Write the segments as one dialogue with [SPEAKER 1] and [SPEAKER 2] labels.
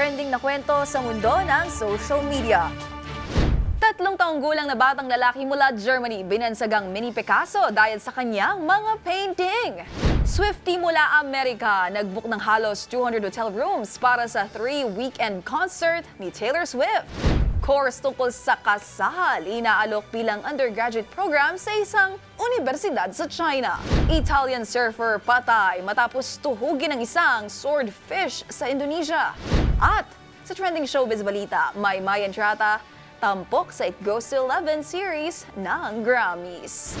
[SPEAKER 1] trending na kwento sa mundo ng social media. Tatlong taong gulang na batang lalaki mula Germany binansagang mini Picasso dahil sa kanyang mga painting. Swifty mula Amerika nagbook ng halos 200 hotel rooms para sa three-weekend concert ni Taylor Swift. Course tungkol sa kasal, inaalok bilang undergraduate program sa isang universidad sa China. Italian surfer patay matapos tuhugin ng isang swordfish sa Indonesia. At sa trending showbiz balita, may Mayan Trata, tampok sa It Goes to 11 series ng Grammys.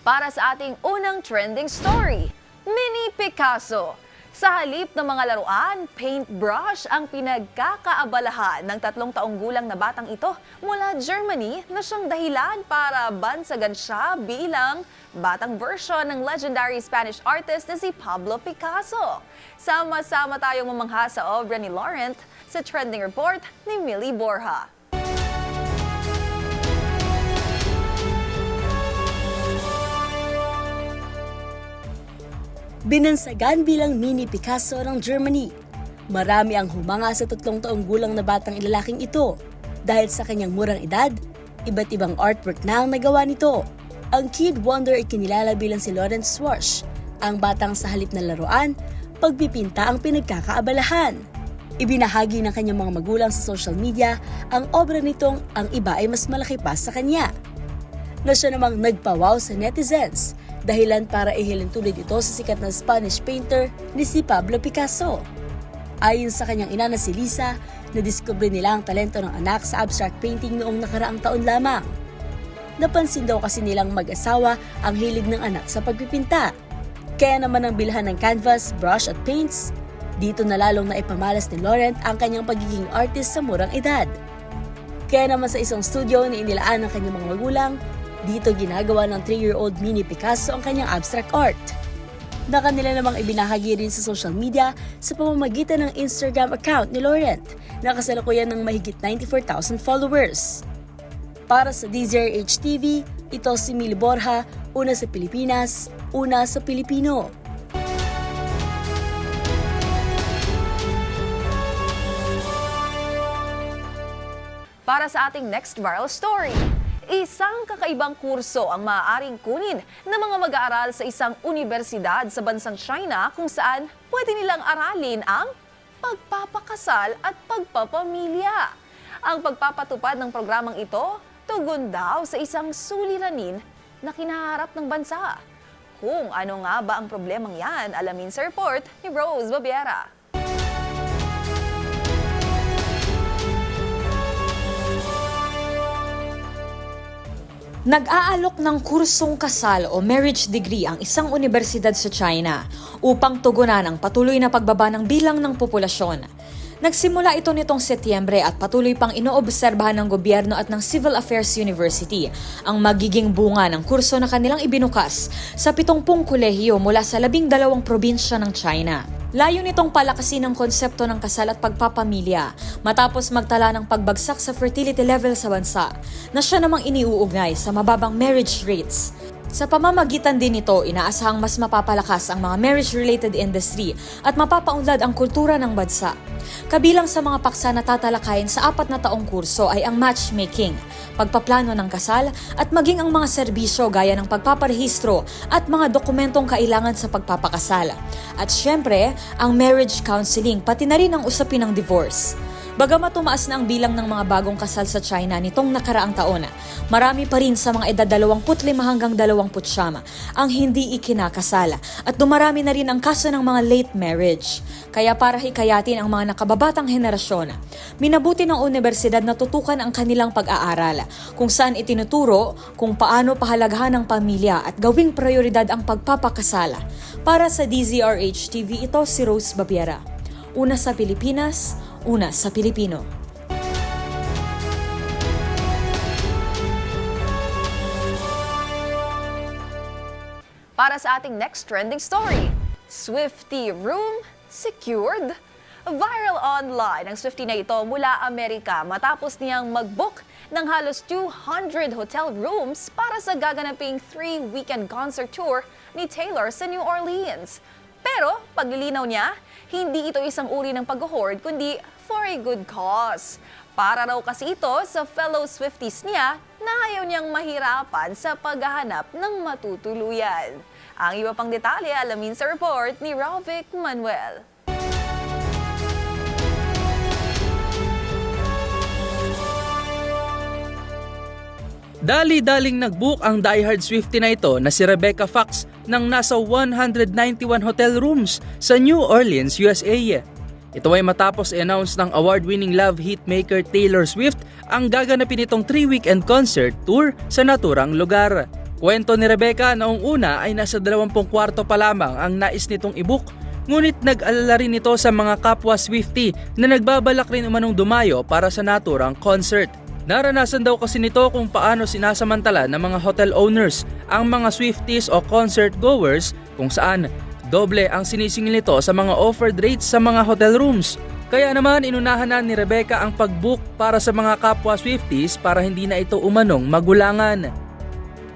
[SPEAKER 1] Para sa ating unang trending story, Mini Picasso. Sa halip ng mga laruan, paintbrush ang pinagkakaabalahan ng tatlong taong gulang na batang ito mula Germany na siyang dahilan para bansagan siya bilang batang version ng legendary Spanish artist na si Pablo Picasso. Sama-sama tayong mamangha sa obra ni Laurent sa trending report ni Millie Borja.
[SPEAKER 2] Binansagan bilang mini Picasso ng Germany. Marami ang humanga sa tatlong taong gulang na batang ilalaking ito dahil sa kanyang murang edad, iba't ibang artwork na ang nagawa nito. Ang Kid Wonder ay kinilala bilang si Lawrence Swash, ang batang sa halip na laruan, pagpipinta ang pinagkakaabalahan. Ibinahagi ng kanyang mga magulang sa social media ang obra nitong ang iba ay mas malaki pa sa kanya na siya namang nagpawaw sa netizens dahilan para ihilin tulad ito sa sikat na Spanish painter ni si Pablo Picasso. Ayon sa kanyang ina na si Lisa, nadiskubre nila ang talento ng anak sa abstract painting noong nakaraang taon lamang. Napansin daw kasi nilang mag-asawa ang hilig ng anak sa pagpipinta. Kaya naman ang bilhan ng canvas, brush at paints, dito na lalong naipamalas ni Laurent ang kanyang pagiging artist sa murang edad. Kaya naman sa isang studio na inilaan ng kanyang mga magulang, dito ginagawa ng 3-year-old mini Picasso ang kanyang abstract art. Na kanila namang ibinahagi rin sa social media sa pamamagitan ng Instagram account ni Laurent na kasalukuyan ng mahigit 94,000 followers. Para sa DZRH TV, ito si Mili Borja, una sa Pilipinas, una sa Pilipino.
[SPEAKER 1] Para sa ating next viral story, isang kakaibang kurso ang maaaring kunin ng mga mag-aaral sa isang universidad sa bansang China kung saan pwede nilang aralin ang pagpapakasal at pagpapamilya. Ang pagpapatupad ng programang ito, tugon daw sa isang suliranin na kinaharap ng bansa. Kung ano nga ba ang problemang yan, alamin sa report ni Rose Babiera.
[SPEAKER 3] Nag-aalok ng kursong kasal o marriage degree ang isang universidad sa China upang tugunan ang patuloy na pagbaba ng bilang ng populasyon. Nagsimula ito nitong Setyembre at patuloy pang inoobserbahan ng gobyerno at ng Civil Affairs University ang magiging bunga ng kurso na kanilang ibinukas sa 70 kolehiyo mula sa 12 probinsya ng China. Layo nitong palakasin ang konsepto ng kasal at pagpapamilya matapos magtala ng pagbagsak sa fertility level sa bansa na siya namang iniuugnay sa mababang marriage rates. Sa pamamagitan din nito, inaasahang mas mapapalakas ang mga marriage-related industry at mapapaunlad ang kultura ng bansa. Kabilang sa mga paksa na tatalakayin sa apat na taong kurso ay ang matchmaking, pagpaplano ng kasal at maging ang mga serbisyo gaya ng pagpaparehistro at mga dokumentong kailangan sa pagpapakasal. At syempre, ang marriage counseling pati na rin ang usapin ng divorce. Bagamat tumaas na ang bilang ng mga bagong kasal sa China nitong nakaraang taon, marami pa rin sa mga edad 25 hanggang 29 ang hindi ikinakasala at dumarami na rin ang kaso ng mga late marriage. Kaya para hikayatin ang mga nakababatang henerasyon, minabuti ng universidad na tutukan ang kanilang pag-aaral kung saan itinuturo kung paano pahalagahan ng pamilya at gawing prioridad ang pagpapakasala. Para sa DZRH TV, ito si Rose Babiera. Una sa Pilipinas, una sa Pilipino.
[SPEAKER 1] Para sa ating next trending story, Swifty Room Secured? Viral online ang Swifty na ito mula Amerika matapos niyang mag-book ng halos 200 hotel rooms para sa gaganaping three-weekend concert tour ni Taylor sa New Orleans. Pero, paglilinaw niya, hindi ito isang uri ng pag-hoard kundi for a good cause. Para raw kasi ito sa fellow Swifties niya na ayaw niyang mahirapan sa paghahanap ng matutuluyan. Ang iba pang detalye alamin sa report ni Rovic Manuel.
[SPEAKER 4] Dali-daling nag-book ang diehard Swiftie na ito na si Rebecca Fox ng nasa 191 hotel rooms sa New Orleans, USA. Ito ay matapos i-announce ng award-winning love hitmaker Taylor Swift ang gaganapin itong 3-weekend concert tour sa naturang lugar. Kwento ni Rebecca noong una ay nasa 20 kwarto pa lamang ang nais nitong i-book Ngunit nag-alala rin ito sa mga kapwa Swiftie na nagbabalak rin umanong dumayo para sa naturang concert. Naranasan daw kasi nito kung paano sinasamantala ng mga hotel owners ang mga Swifties o concert goers kung saan doble ang sinisingil nito sa mga offered rates sa mga hotel rooms. Kaya naman inunahan na ni Rebecca ang pag-book para sa mga kapwa Swifties para hindi na ito umanong magulangan.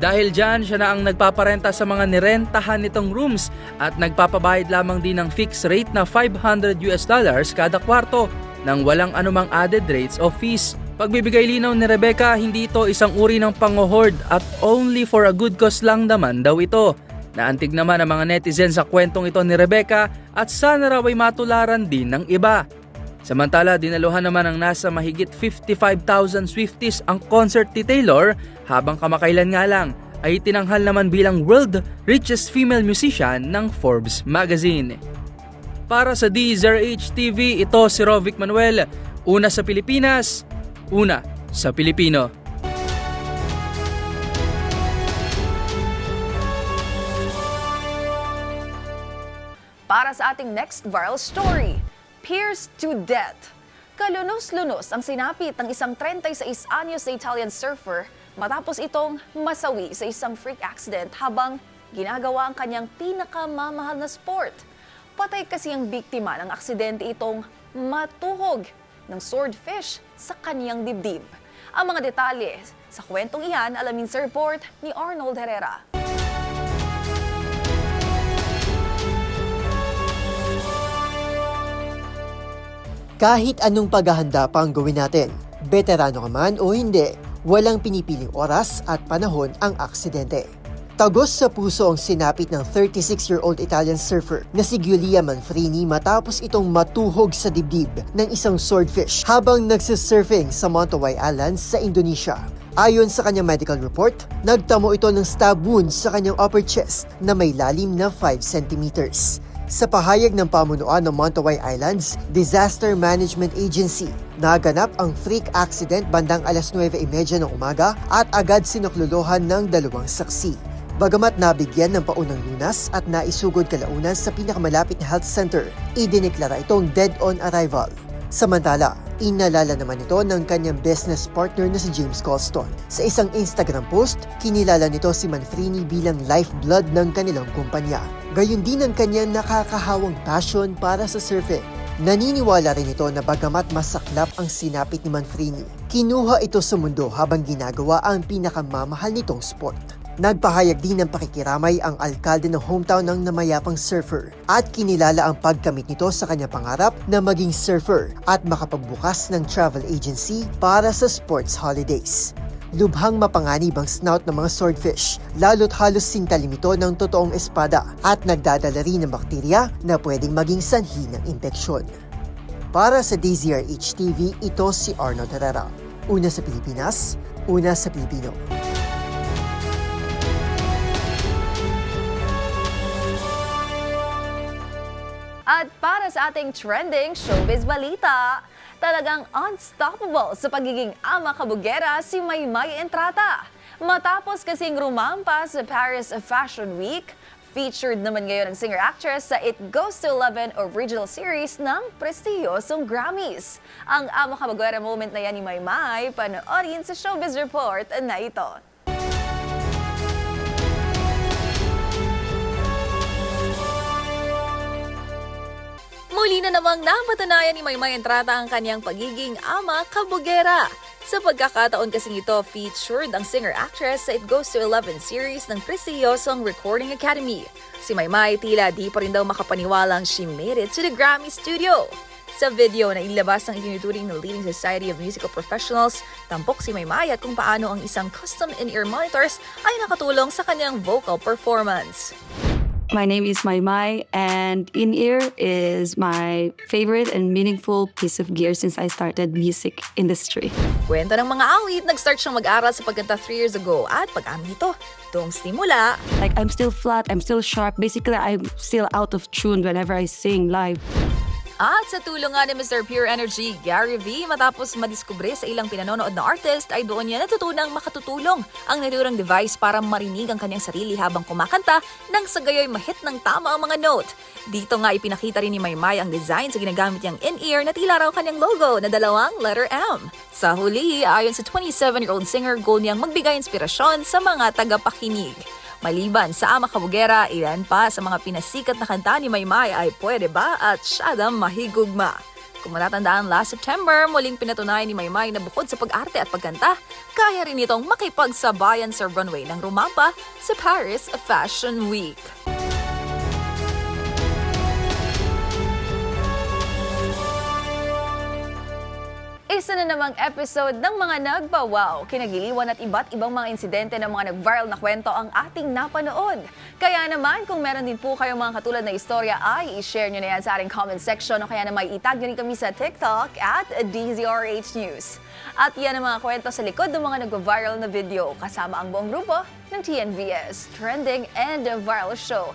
[SPEAKER 4] Dahil dyan, siya na ang nagpaparenta sa mga nirentahan nitong rooms at nagpapabayad lamang din ng fixed rate na 500 US dollars kada kwarto nang walang anumang added rates o fees. Pagbibigay linaw ni Rebecca, hindi ito isang uri ng pangohord at only for a good cause lang naman daw ito. Naantig naman ang mga netizens sa kwentong ito ni Rebecca at sana raw ay matularan din ng iba. Samantala, dinaluhan naman ng nasa mahigit 55,000 Swifties ang concert ni Taylor habang kamakailan nga lang ay tinanghal naman bilang world richest female musician ng Forbes magazine. Para sa DZRH TV, ito si Rovic Manuel, una sa Pilipinas, una sa Pilipino.
[SPEAKER 1] Para sa ating next viral story, Pierced to Death. Kalunos-lunos ang sinapit ng isang 36 anyos na Italian surfer matapos itong masawi sa isang freak accident habang ginagawa ang kanyang pinakamamahal na sport. Patay kasi ang biktima ng aksidente itong matuhog ng swordfish sa kanyang dibdib. Ang mga detalye sa kwentong iyan alamin sa report ni Arnold Herrera.
[SPEAKER 5] Kahit anong paghahanda pa ang gawin natin, veterano ka man o hindi, walang pinipiling oras at panahon ang aksidente. Tagos sa puso ang sinapit ng 36-year-old Italian surfer na si Giulia Manfrini matapos itong matuhog sa dibdib ng isang swordfish habang nagsisurfing sa Montawai Islands sa Indonesia. Ayon sa kanyang medical report, nagtamo ito ng stab wound sa kanyang upper chest na may lalim na 5 centimeters. Sa pahayag ng pamunuan ng Montawai Islands Disaster Management Agency, naganap ang freak accident bandang alas 9.30 ng umaga at agad sinukluluhan ng dalawang saksi. Bagamat nabigyan ng paunang lunas at naisugod kalaunan sa pinakamalapit na health center, idineklara itong dead on arrival. Samantala, inalala naman ito ng kanyang business partner na si James Colston. Sa isang Instagram post, kinilala nito si Manfrini bilang lifeblood ng kanilang kumpanya. Gayun din ang kanyang nakakahawang passion para sa surfing. Naniniwala rin ito na bagamat masaklap ang sinapit ni Manfrini, kinuha ito sa mundo habang ginagawa ang pinakamamahal nitong sport. Nagpahayag din ng pakikiramay ang alkalde ng hometown ng namayapang surfer at kinilala ang pagkamit nito sa kanyang pangarap na maging surfer at makapagbukas ng travel agency para sa sports holidays. Lubhang mapanganib ang snout ng mga swordfish, lalo't halos sintalim ito ng totoong espada at nagdadala rin ng bakterya na pwedeng maging sanhi ng impeksyon. Para sa DZRH TV, ito si Arnold Herrera. Una sa Pilipinas, una sa Pilipino.
[SPEAKER 1] Sa ating trending showbiz balita, talagang unstoppable sa pagiging ama kabugera si Maymay Entrata. Matapos kasing rumampa sa Paris Fashion Week, featured naman ngayon ang singer-actress sa It Goes to 11 original series ng prestiyosong Grammys. Ang ama kabugera moment na yan ni Maymay, panoorin sa Showbiz Report na ito. Muli na namang napatunayan ni Maymay Entrata ang kanyang pagiging ama kabugera. Sa pagkakataon kasing ito, featured ang singer-actress sa It Goes to 11 series ng prestiyosong Recording Academy. Si Maymay tila di pa rin daw makapaniwalang she made it to the Grammy studio. Sa video na inilabas ng itinuturing ng Leading Society of Musical Professionals, tampok si Maymay at kung paano ang isang custom in-ear monitors ay nakatulong sa kanyang vocal performance.
[SPEAKER 6] My name is Mai Mai, and in ear is my favorite and meaningful piece of gear since I started music industry.
[SPEAKER 1] Kwento ng mga awit, nag-start siyang mag-aral sa pagkanta 3 years ago at pag-amin nito, doong simula,
[SPEAKER 6] Like I'm still flat, I'm still sharp. Basically, I'm still out of tune whenever I sing live.
[SPEAKER 1] At sa tulong nga ni Mr. Pure Energy, Gary V, matapos madiskubre sa ilang pinanonood na artist, ay doon niya natutunang makatutulong ang naturang device para marinig ang kanyang sarili habang kumakanta nang sa gayoy mahit ng tama ang mga note. Dito nga ipinakita rin ni Maymay ang design sa ginagamit niyang in-ear na tila raw kanyang logo na dalawang letter M. Sa huli, ayon sa 27-year-old singer, goal niyang magbigay inspirasyon sa mga tagapakinig. Maliban sa Ama Kabugera, ilan pa sa mga pinasikat na kanta ni Maymay ay Pwede Ba at Siyadam Mahigugma. Kung matatandaan last September, muling pinatunayan ni Maymay na bukod sa pag-arte at pagkanta, kaya rin itong makipagsabayan sa runway ng rumampa sa Paris Fashion Week. Isa na namang episode ng mga nagbawaw, kinagiliwan at iba't ibang mga insidente ng mga nag-viral na kwento ang ating napanood. Kaya naman, kung meron din po kayong mga katulad na istorya, ay i-share nyo na yan sa ating comment section o kaya naman itag nyo rin kami sa TikTok at DZRH News. At yan ang mga kwento sa likod ng mga nag-viral na video kasama ang buong grupo ng TNVS, Trending and Viral Show.